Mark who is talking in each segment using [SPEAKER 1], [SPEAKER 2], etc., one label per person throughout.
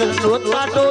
[SPEAKER 1] સસુર પાટો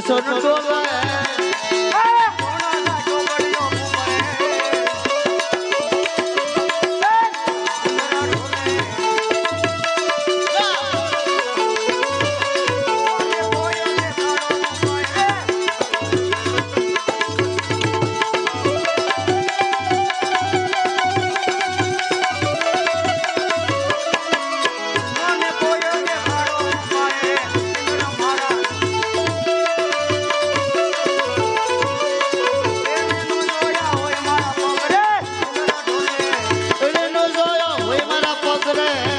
[SPEAKER 1] sonu kolay રે.